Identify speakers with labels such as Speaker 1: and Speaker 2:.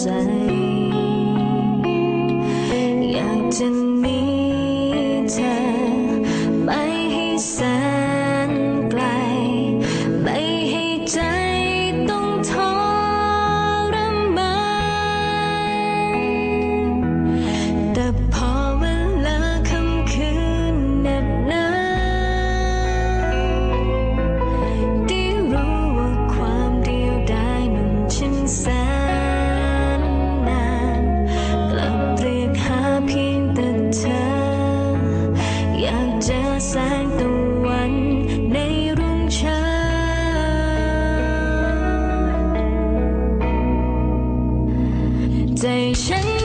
Speaker 1: ใจ อยากจะมีเธอ แสงตะวันในรุ่งเช้า ใจฉัน